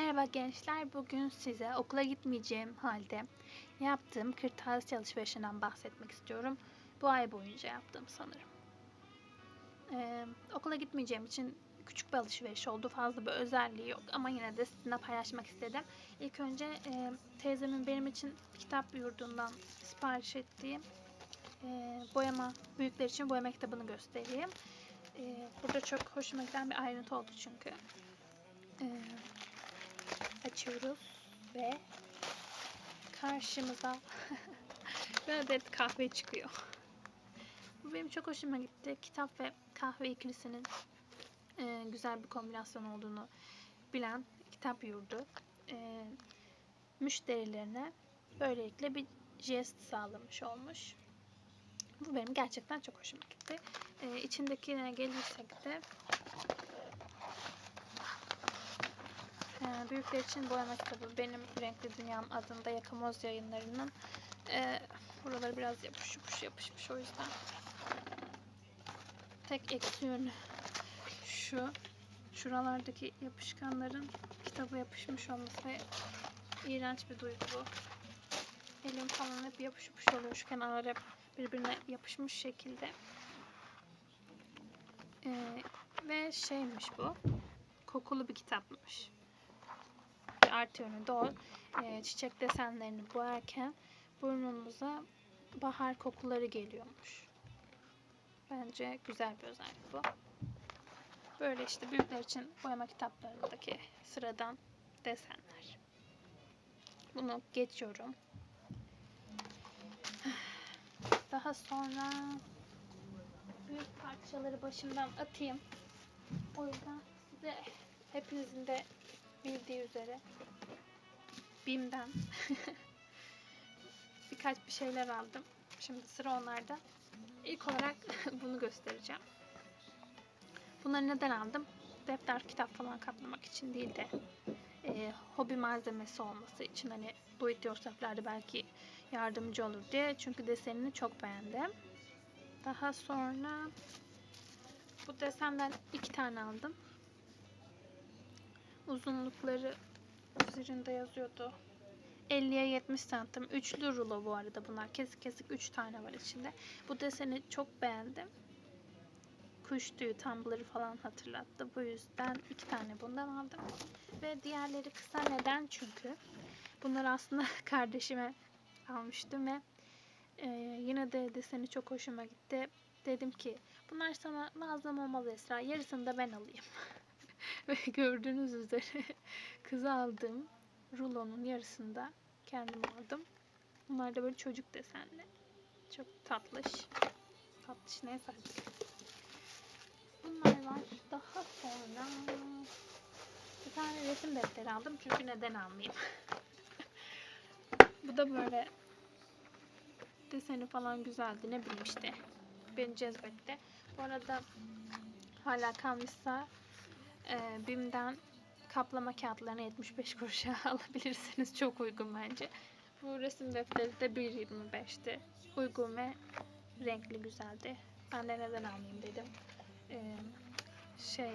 Merhaba gençler. Bugün size okula gitmeyeceğim halde yaptığım kırtasiye alışverişinden bahsetmek istiyorum. Bu ay boyunca yaptım sanırım. Ee, okula gitmeyeceğim için küçük bir alışveriş oldu. Fazla bir özelliği yok ama yine de sizinle paylaşmak istedim. İlk önce e, teyzemin benim için kitap yurdundan sipariş ettiğim e, boyama, büyükler için boyama kitabını göstereyim. E, burada çok hoşuma giden bir ayrıntı oldu çünkü. Ee, açıyoruz ve karşımıza bir adet kahve çıkıyor. Bu benim çok hoşuma gitti. Kitap ve kahve ikilisinin e, güzel bir kombinasyon olduğunu bilen kitap yurdu e, müşterilerine böylelikle bir jest sağlamış olmuş. Bu benim gerçekten çok hoşuma gitti. E, içindekine gelirsek de Ee, Büyükler için boyama kitabı benim Renkli Dünyam adında Yakamoz yayınlarının e, buraları biraz yapış yapış yapışmış o yüzden. Tek eksi şu şuralardaki yapışkanların kitaba yapışmış olması ve iğrenç bir duygu elim falan hep yapış yapış oluyor şu kenarlar hep birbirine yapışmış şekilde. Ee, ve şeymiş bu kokulu bir kitapmış artı yönü o. E, çiçek desenlerini boyarken burnumuza bahar kokuları geliyormuş. Bence güzel bir özellik bu. Böyle işte büyükler için boyama kitaplarındaki sıradan desenler. Bunu geçiyorum. Daha sonra büyük parçaları başımdan atayım. O yüzden size hepinizin de bildiği üzere BİM'den birkaç bir şeyler aldım. Şimdi sıra onlarda. İlk olarak bunu göstereceğim. Bunları neden aldım? Defter, kitap falan kaplamak için değil de e, hobi malzemesi olması için hani do it yourself'lerde belki yardımcı olur diye. Çünkü desenini çok beğendim. Daha sonra bu desenden iki tane aldım uzunlukları üzerinde yazıyordu. 50'ye 70 santim. Üçlü rulo bu arada bunlar. Kesik kesik 3 tane var içinde. Bu deseni çok beğendim. Kuş tüyü tumbler'ı falan hatırlattı. Bu yüzden iki tane bundan aldım. Ve diğerleri kısa neden? Çünkü bunları aslında kardeşime almıştım ve e, yine de deseni çok hoşuma gitti. Dedim ki bunlar sana lazım olmalı Esra. Yarısını da ben alayım. Ve gördüğünüz üzere kıza aldığım rulonun yarısında kendim aldım. Bunlar da böyle çocuk desenli. Çok tatlış. Tatlış neyse artık. Bunlar var. Daha sonra bir tane resim defteri aldım. Çünkü neden almayayım? Bu da böyle deseni falan güzeldi. Ne bileyim işte. Beni cezbetti. Bu arada hala kalmışsa e, BİM'den kaplama kağıtlarını 75 kuruşa alabilirsiniz. Çok uygun bence. Bu resim defteri de 1.25'ti. Uygun ve renkli güzeldi. Ben de neden almayayım dedim. Ee, şey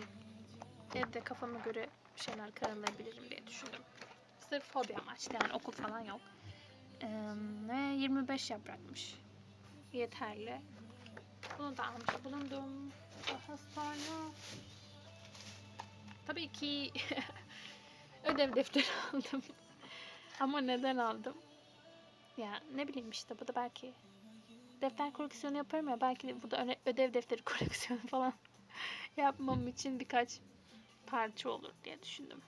evde kafama göre bir şeyler karalayabilirim diye düşündüm. Sırf hobi amaçlı yani okul falan yok. Ee, ve 25 yaprakmış. Yeterli. Bunu da almış bulundum. Daha sonra Tabii ki ödev defteri aldım. Ama neden aldım? Ya ne bileyim işte bu da belki defter koleksiyonu yaparım ya belki bu da ödev defteri koleksiyonu falan yapmam için birkaç parça olur diye düşündüm.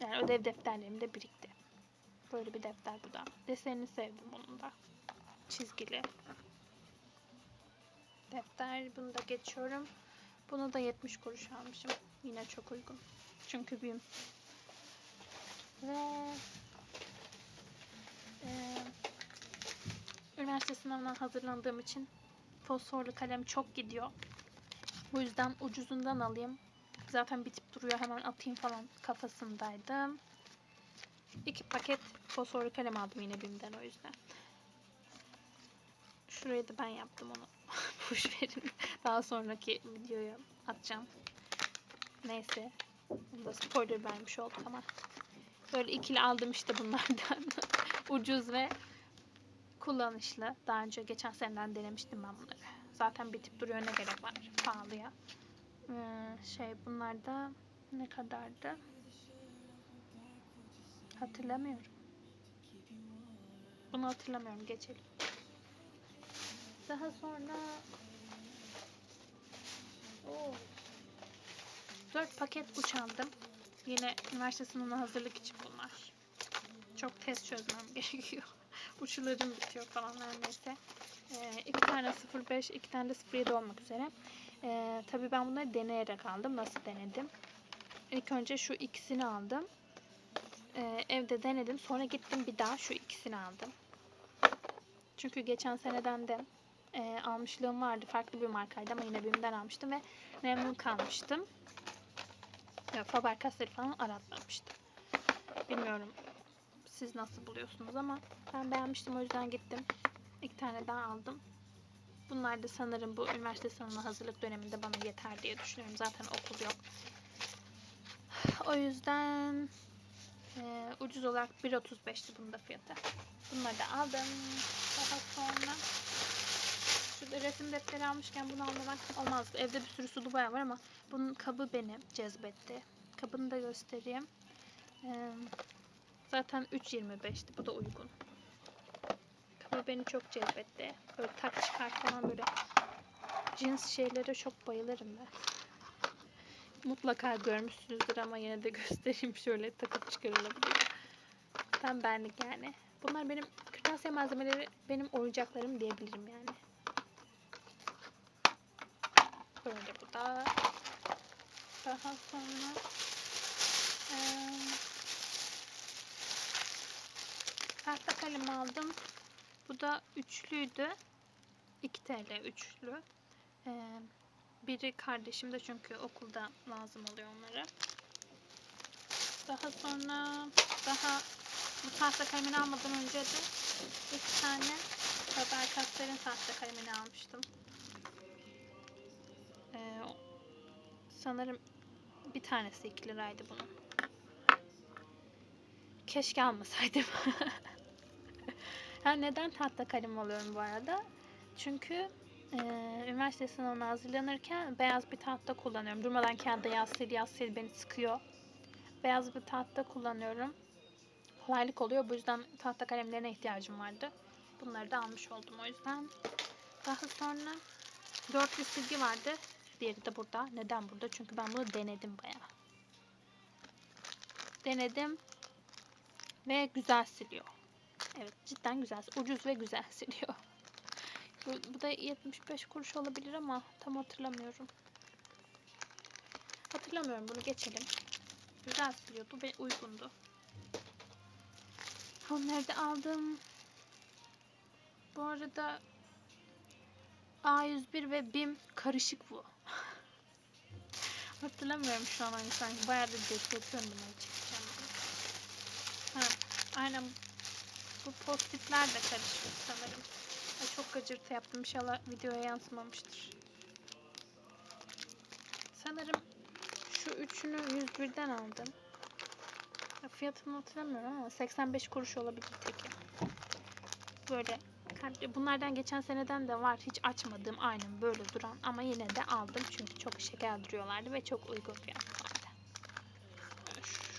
Yani ödev defterlerim de birikti. Böyle bir defter bu da. Desenini sevdim onun da. Çizgili. Defter. Bunu da geçiyorum. Bunu da 70 kuruş almışım. Yine çok uygun. Çünkü büyüm. Ve e, üniversite sınavına hazırlandığım için fosforlu kalem çok gidiyor. Bu yüzden ucuzundan alayım. Zaten bitip duruyor hemen atayım falan kafasındaydım. İki paket fosforlu kalem aldım yine BİM'den o yüzden. Şurayı da ben yaptım onu. Boş verin. Daha sonraki videoya atacağım. Neyse. Bunu da spoiler vermiş olduk ama. Böyle ikili aldım işte bunlardan. Ucuz ve kullanışlı. Daha önce geçen seneden denemiştim ben bunları. Zaten bitip duruyor ne gerek var pahalıya. Ee, şey bunlar da ne kadardı? Hatırlamıyorum. Bunu hatırlamıyorum. Geçelim. Daha sonra 4 paket uç aldım. Yine üniversite sınavına hazırlık için bunlar. Çok test çözmem gerekiyor. Uçlarım bitiyor falan her neyse. Ee, iki tane 05, iki tane de 07 olmak üzere. Ee, tabii ben bunları deneyerek aldım. Nasıl denedim? İlk önce şu ikisini aldım. Ee, evde denedim. Sonra gittim bir daha şu ikisini aldım. Çünkü geçen seneden de e, almışlığım vardı. Farklı bir markaydı ama yine BİM'den almıştım ve memnun kalmıştım. Ya, Faber-Castell falan aratmamıştım. Bilmiyorum siz nasıl buluyorsunuz ama ben beğenmiştim o yüzden gittim. İki tane daha aldım. Bunlar da sanırım bu üniversite sınavına hazırlık döneminde bana yeter diye düşünüyorum. Zaten okul yok. O yüzden e, ucuz olarak 1.35'ti bunun da fiyatı. Bunları da aldım. Daha sonra şurada resim defteri almışken bunu almamak olmazdı. Evde bir sürü sulu boya var ama bunun kabı beni cezbetti. Kabını da göstereyim. Ee, zaten 3.25'ti. Bu da uygun. Kabı beni çok cezbetti. Böyle tak çıkar falan böyle cins şeylere çok bayılırım ben. Mutlaka görmüşsünüzdür ama yine de göstereyim şöyle takıp çıkarılabiliyor. Tam benlik yani. Bunlar benim kırtasiye malzemeleri benim oyuncaklarım diyebilirim yani. Böyle bu da. Daha sonra tahta kalem aldım. Bu da üçlüydü. 2 TL üçlü. Eee biri kardeşim de çünkü okulda lazım oluyor onlara. Daha sonra daha bu tahta kalemini almadan önce de iki tane Faber-Castell'in tahta kalemini almıştım. Sanırım bir tanesi 2 liraydı bunun. Keşke almasaydım. ha, neden tahta kalem alıyorum bu arada? Çünkü e, üniversite sınavına hazırlanırken beyaz bir tahta kullanıyorum. Durmadan kağıda yaz sil beni sıkıyor. Beyaz bir tahta kullanıyorum. Kolaylık oluyor. Bu yüzden tahta kalemlerine ihtiyacım vardı. Bunları da almış oldum o yüzden. Daha sonra dörtlü silgi vardı. Diğeri de burada. Neden burada? Çünkü ben bunu denedim bayağı. Denedim. Ve güzel siliyor. Evet cidden güzel. Ucuz ve güzel siliyor. Bu, bu da 75 kuruş olabilir ama tam hatırlamıyorum. Hatırlamıyorum bunu geçelim. Güzel siliyordu ve uygundu. Onları da aldım. Bu arada A101 ve BİM karışık bu. Hatırlamıyorum şu an hani sanki bayağı da bekletiyorum bunları çekeceğim. Ha, aynen bu postitler de karışık sanırım. Ay, çok gıcırtı yaptım. İnşallah videoya yansımamıştır. Sanırım şu üçünü 101'den aldım. Ya, fiyatını hatırlamıyorum ama 85 kuruş olabilir teki. Böyle kalpli. Bunlardan geçen seneden de var. Hiç açmadığım aynen böyle duran ama yine de aldım çünkü çok işe geldiriyorlardı ve çok uygun fiyatlardı.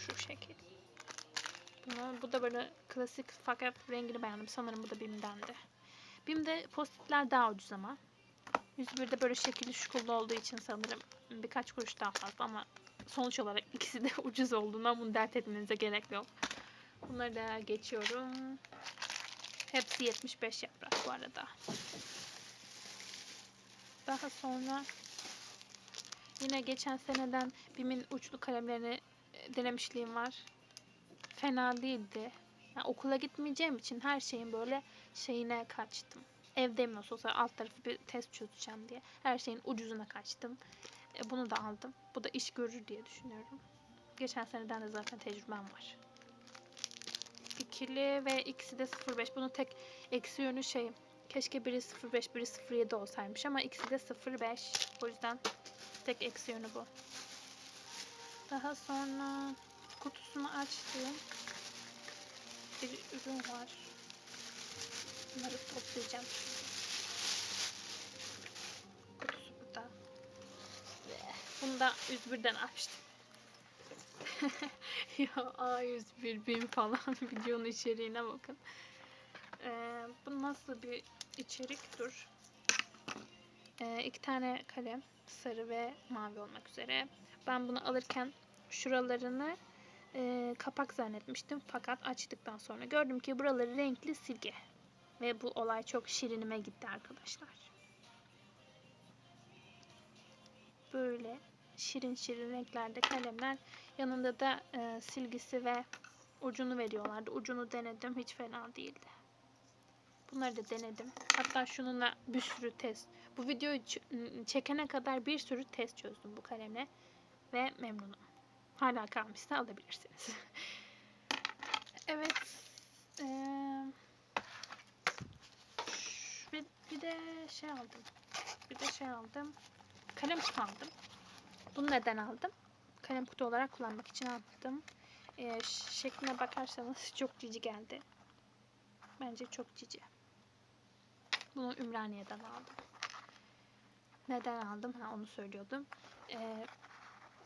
Şu şekil. Bunu, bu da böyle klasik fakat rengini beğendim. Sanırım bu da BİM'dendi. BİM'de postitler daha ucuz ama. 101'de böyle şekilli şukullu olduğu için sanırım birkaç kuruş daha fazla ama sonuç olarak ikisi de ucuz olduğundan bunu dert etmenize gerek yok. Bunları da geçiyorum. Hepsi 75 yaprak bu arada. Daha sonra yine geçen seneden BİM'in uçlu kalemlerini e, denemişliğim var. Fena değildi. Yani okula gitmeyeceğim için her şeyin böyle şeyine kaçtım. Evdeyim nasıl olsa alt tarafı bir test çözeceğim diye. Her şeyin ucuzuna kaçtım. E, bunu da aldım. Bu da iş görür diye düşünüyorum. Geçen seneden de zaten tecrübem var. İkili ve ikisi de 05. Bunun tek eksi yönü şey. Keşke biri 05, biri 07 olsaymış ama ikisi de 05. O yüzden tek eksi yönü bu. Daha sonra kutusunu açtığım bir ürün var. Bunları toplayacağım. Kutusu burada. Bunu da 101'den açtım. ya A101 bin falan videonun içeriğine bakın. Ee, bu nasıl bir içerik? Dur. Ee, iki tane kalem. Sarı ve mavi olmak üzere. Ben bunu alırken şuralarını e, kapak zannetmiştim. Fakat açtıktan sonra gördüm ki buraları renkli silgi. Ve bu olay çok şirinime gitti arkadaşlar. Böyle şirin şirin renklerde kalemler. Yanında da e, silgisi ve ucunu veriyorlardı. Ucunu denedim. Hiç fena değildi. Bunları da denedim. Hatta şununla bir sürü test. Bu videoyu ç- çekene kadar bir sürü test çözdüm bu kalemle. Ve memnunum. Hala kalmışsa alabilirsiniz. evet. Ee, bir, bir de şey aldım. Bir de şey aldım. Kalem aldım. Bunu neden aldım? Kalem kutu olarak kullanmak için aldım. Ee, şekline bakarsanız çok cici geldi. Bence çok cici. Bunu Ümraniye'den aldım. Neden aldım? Ha onu söylüyordum. Ee,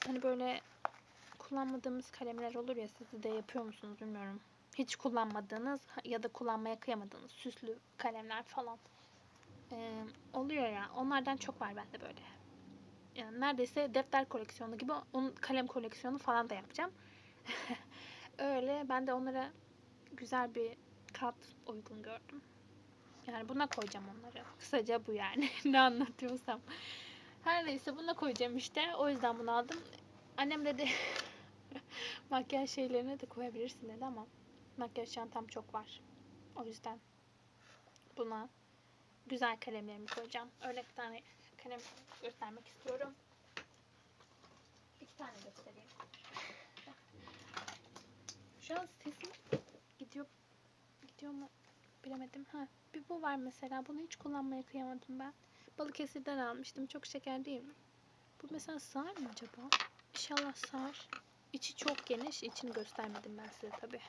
hani böyle kullanmadığımız kalemler olur ya siz de yapıyor musunuz bilmiyorum. Hiç kullanmadığınız ya da kullanmaya kıyamadığınız süslü kalemler falan. Ee, oluyor ya. Onlardan çok var bende böyle. Yani neredeyse defter koleksiyonu gibi onun kalem koleksiyonu falan da yapacağım. Öyle ben de onlara güzel bir kat uygun gördüm. Yani buna koyacağım onları. Kısaca bu yani. ne anlatıyorsam. Her neyse buna koyacağım işte. O yüzden bunu aldım. Annem dedi makyaj şeylerine de koyabilirsin dedi ama makyaj çantam çok var. O yüzden buna güzel kalemlerimi koyacağım. Öyle bir tane kalem göstermek istiyorum. İki tane göstereyim. Şu an sesim gidiyor gidiyor mu bilemedim. Ha, bir bu var mesela. Bunu hiç kullanmaya kıyamadım ben. Balıkesir'den almıştım. Çok şeker değil mi? Bu mesela sığar mı acaba? İnşallah sığar. İçi çok geniş. İçini göstermedim ben size tabi.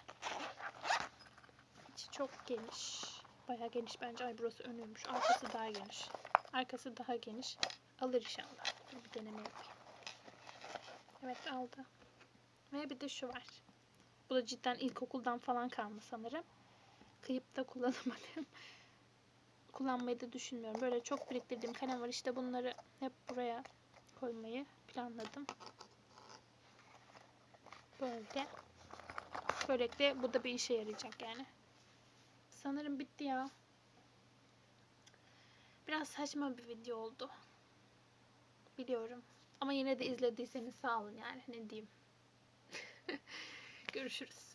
İçi çok geniş. Bayağı geniş bence. Ay burası önüymüş. Arkası daha geniş. Arkası daha geniş. Alır inşallah. Bir deneme yapayım. Evet aldı. Ve bir de şu var. Bu da cidden ilkokuldan falan kalma sanırım. Kıyıp da kullanamadım. Kullanmayı da düşünmüyorum. Böyle çok biriktirdiğim kalem var. İşte bunları hep buraya koymayı planladım. Böyle. Böylelikle bu da bir işe yarayacak yani. Sanırım bitti ya. Biraz saçma bir video oldu. Biliyorum. Ama yine de izlediyseniz sağ olun yani. Ne diyeyim. Görüşürüz.